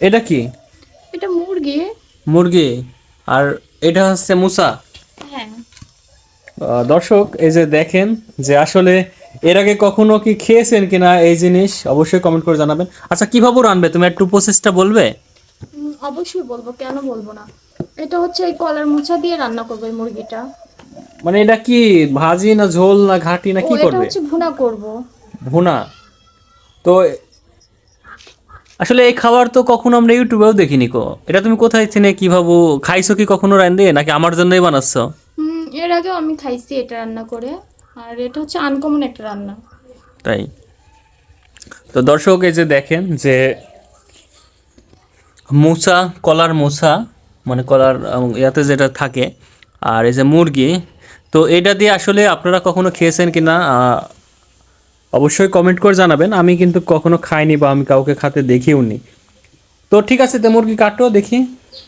এটা কি? এটা মুরগি। মুরগি? আর এটা হচ্ছে মুসা? হ্যাঁ। দর্শক এই যে দেখেন যে আসলে এর আগে কখনো কি খেয়েছেন কিনা এই জিনিস অবশ্যই কমেন্ট করে জানাবেন। আচ্ছা কীভাবে রানবে তুমি একটু প্রসেসটা বলবে? অবশ্যই বলব কেন বলব না? এটা হচ্ছে এই কলার মোচা দিয়ে রান্না করব এই মুরগিটা। মানে এটা কি ভাজি না ঝোল না ঘাটি না কি এটা হচ্ছে ভুনা করব। ভুনা? তো আসলে এই খাবার তো কখনো আমরা ইউটিউবেও দেখিনি কো। এটা তুমি কোথায় চিনে কীভাবে খাইছো কি কখনো রান দিয়ে নাকি আমার জন্যই বানাচ্ছো? হুম এর আগেও আমি খাইছি এটা রান্না করে। আর এটা হচ্ছে আনকমন একটা রান্না। তাই? তো দর্শক এই যে দেখেন যে মোচা কলার মোচা মানে কলার ইয়াতে যেটা থাকে আর এই যে মুরগি তো এটা দিয়ে আসলে আপনারা কখনো খেয়েছেন কি না আহ, অবশ্যই কমেন্ট করে জানাবেন। আমি কিন্তু কখনো খাইনি বা আমি কাউকে খাতে দেখিও নি। তো ঠিক আছে তো মুরগি কাটো দেখি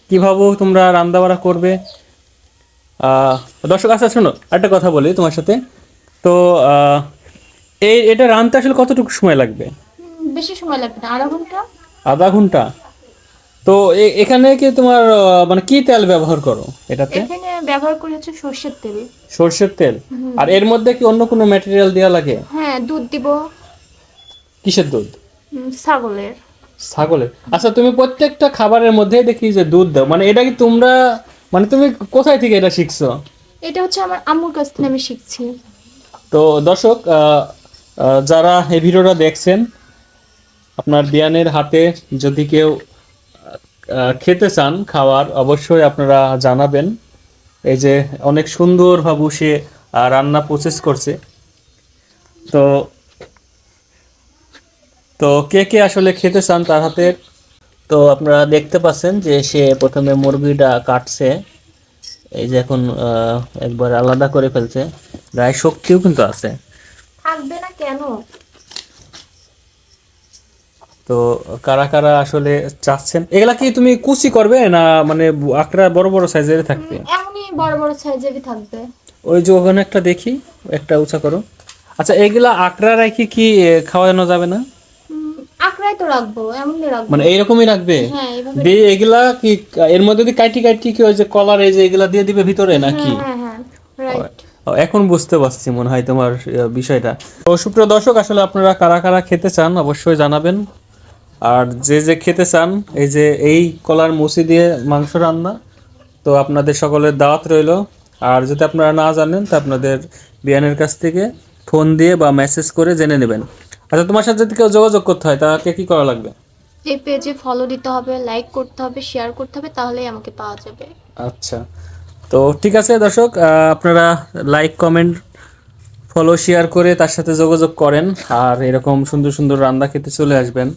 কীভাবে তোমরা রান্নাবাড়া করবে। দর্শক আচ্ছা শোনো একটা কথা বলি তোমার সাথে। তো এই এটা রানতে আসলে কতটুকু সময় লাগবে? বেশি সময় লাগবে না আধা ঘণ্টা? আধা ঘণ্টা? তো এখানে কি তোমার মানে কি তেল ব্যবহার করো এটাতে? এখানে ব্যবহার করি হচ্ছে সর্ষের তেল। সর্ষের তেল? আর এর মধ্যে কি অন্য কোনো ম্যাটেরিয়াল দেওয়া লাগে? হ্যাঁ দুধ দিব। কিসের দুধ? ছাগলের। ছাগলের। আচ্ছা তুমি প্রত্যেকটা খাবারের মধ্যেই দেখি যে দুধ দাও। মানে এটা কি তোমরা মানে তুমি কোথায় থেকে এটা শিখছো? এটা হচ্ছে আমার আম্মুর কাছ থেকে আমি শিখছি। তো দর্শক যারা এই ভিডিওটা দেখছেন আপনার বিয়ানের হাতে যদি কেউ খেতে চান খাওয়ার, অবশ্যই আপনারা জানাবেন। এই যে অনেক সুন্দরভাবে সে রান্না প্রসেস করছে। তো তো কে কে আসলে খেতে চান তার হাতে? তো আপনারা দেখতে পাচ্ছেন যে সে প্রথমে মুরগিটা কাটছে। এই যে এখন একবার আলাদা করে ফেলছে। গায়ে শক্তিও কিন্তু আছে। থাকবে না কেন? তো কারা কারা আসলে চাচ্ছেন? এগুলা কি তুমি কুচি করবে না মানে আকড়া বড় বড় সাইজের থাকবে? এমনই বড় বড় সাইজেরই থাকবে। ওই যে ওখানে একটা দেখি একটা উঁচা করো। আচ্ছা এগুলা আকড়া রেখে কি খাওয়ানো যাবে না? উম, আঁকড়াই তো রাখব এমনই রাখব। মানে এইরকমই রাখবে? হ্যাঁ এইভাবে দিয়ে এগুলা কি এর মধ্যে দিয়ে কাটি কাটি কি ওই যে কলার এই যে এগুলা দিয়ে দিবে ভিতরে নাকি? হ্যাঁ হ্যাঁ রাইট এখন বুঝতে পারছি মনে হয় তোমার বিষয়টা। তো সুপ্রিয় দর্শক আসলে আপনারা কারা কারা খেতে চান অবশ্যই জানাবেন। আর যে যে খেতে চান এই যে এই কলার মুসি দিয়ে মাংস রান্না তো আপনাদের সকলের দাওয়াত রইল। আর যদি আপনারা না জানেন তা আপনাদের বিয়ানের কাছ থেকে ফোন দিয়ে বা মেসেজ করে জেনে নেবেন। আচ্ছা তোমার সাথে যদি কেউ যোগাযোগ করতে হয় তাকে কি করা লাগবে? এই পেজে ফলো দিতে হবে লাইক করতে হবে শেয়ার করতে হবে তাহলেই আমাকে পাওয়া যাবে। আচ্ছা। তো ঠিক আছে দর্শক আপনারা লাইক কমেন্ট ফলো শেয়ার করে তার সাথে যোগাযোগ করেন। আর এরকম সুন্দর সুন্দর রান্না খেতে চলে আসবেন।